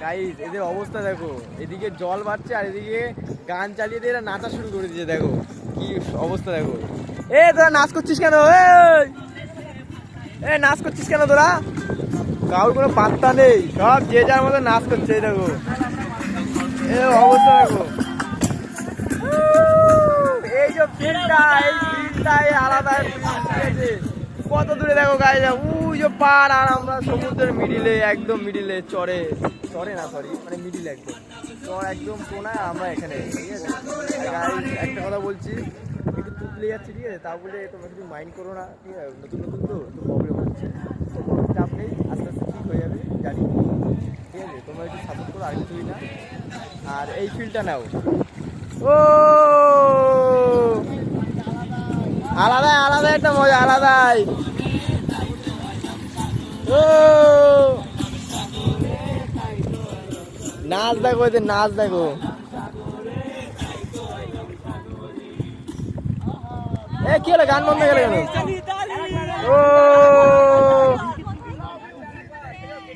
Guys এদের অবস্থা দেখো। এদিকে জল বাড়ছে আর এদিকে গান চালিয়ে দিয়ে এরা নাচা শুরু করে দিয়েছে, দেখো। কি অবস্থা দেখো। এ, তোরা নাচ করছিস কেন! এ, নাচ করছিস কেন তোরা? কারোর কোনো পাত্তা নেই। সব যে যার মতো নাচ করছে দেখো। এ, অবস্থা দেখো। এই যে ফিল্ডটা কত দূরে দেখো গায়ে উই যে পার আর আমরা সমুদ্রের মিডিলে একদম মিডিলে চরে চরে না সরি মানে মিডিলে একদম। চর একদম কোনায় আমরা এখানে ঠিক আছে? একটা কথা বলছি, একটু তুতলে যাচ্ছি, ঠিক আছে? তা বলে তোমরা কিছু মাইন্ড করো না, ঠিক আছে? নতুন নতুন তো একটু প্রবলেম হচ্ছে। তো কোনো চাপ নেই, আস্তে আস্তে ঠিক হয়ে যাবে, জানি। ঠিক আছে? তোমরা একটু সাপোর্ট করো, আর কিছুই না। আর এই ফিল্ডটা নাও। ও! আলাদাই আলাদা একটা মজা, আলাদাই। ও! নাচ দেখো এদের নাচ দেখো। এ, কি হলো? গান বন্ধ গেলে কেন?